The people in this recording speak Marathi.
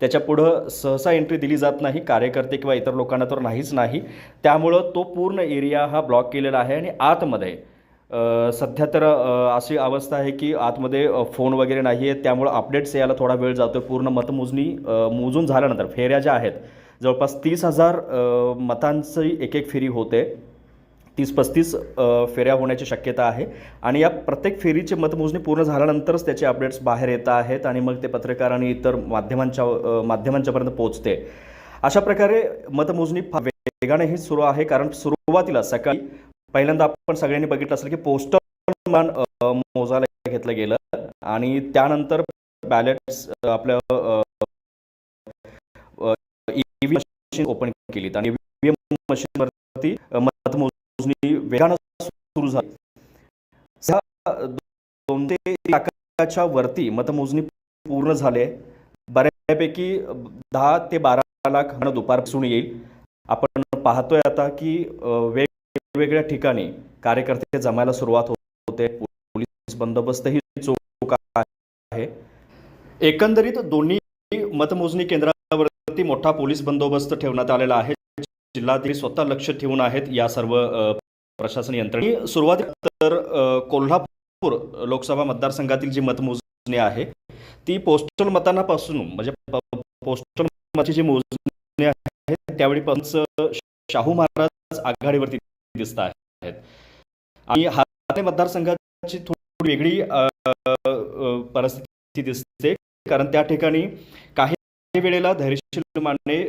त्याच्या पुढं सहसा एंट्री दिली जात नाही कार्यकर्ते किंवा इतर लोकांना तर नाहीच नाही. त्यामुळं तो पूर्ण एरिया हा ब्लॉक केलेला आहे आणि आतमध्ये सध्या तर अशी अवस्था आहे की आतमध्ये फोन वगैरे नाही आहेत त्यामुळं अपडेट्स यायला थोडा वेळ जातो पूर्ण मतमोजणी मोजून झाल्यानंतर फेऱ्या ज्या आहेत जवळपास तीस हजार मतांची एक एक फेरी होते. तीस पस्तीस फेऱ्या होण्याची शक्यता आहे. आणि या प्रत्येक फेरीची मतमोजणी पूर्ण झाल्यानंतरच त्याचे अपडेट्स बाहेर येत आहेत आणि मग ते पत्रकार आणि इतर माध्यमांच्या माध्यमांच्यापर्यंत पोहोचते. अशा प्रकारे मतमोजणी वेगाने वेगानेही सुरू आहे. कारण सुरुवातीला सकाळी पहिल्यांदा आपण सगळ्यांनी बघितलं असेल की पोस्टल मान मोजायला घेतलं गेलं. आणि त्यानंतर बॅलेट्स आपल्या ईव्हीएम मशीन ओपन केलीत. आणि ईव्हीएम मशीनवरती अ, मतमोजणी वेगानं सुरू झाली. दोन ते लाखाच्या वरती मतमोजणी पूर्ण झाले बऱ्यापैकी दहा ते बारा लाख हा दुपारपासून येईल. आपण पाहतोय आता की वेगवेगळ्या ठिकाणी कार्यकर्ते जमायला सुरुवात होते. पोलीस बंदोबस्तही चोख आहे. एकंदरीत दोन्ही मतमोजणी केंद्रावरती मोठा पोलीस बंदोबस्त ठेवण्यात आलेला आहे. जिल्हाधिकारी स्वतः लक्ष ठेवून आहेत या सर्व प्रशासन यंत्रणे सुरुवातीला तर कोल्हापूर लोकसभा मतदारसंघातील जी मतमोजणी आहे ती पोस्टल मतांपासून म्हणजे पोस्टल मताची जी मोजणी आहे त्यावेळी पंच शाहू महाराज आघाडीवरती दिसत आहेत. आणि हाते मतदारसंघाची थोडी वेगळी परिस्थिती दिसते कारण त्या ठिकाणी काही वेळेला धैर्यशील माने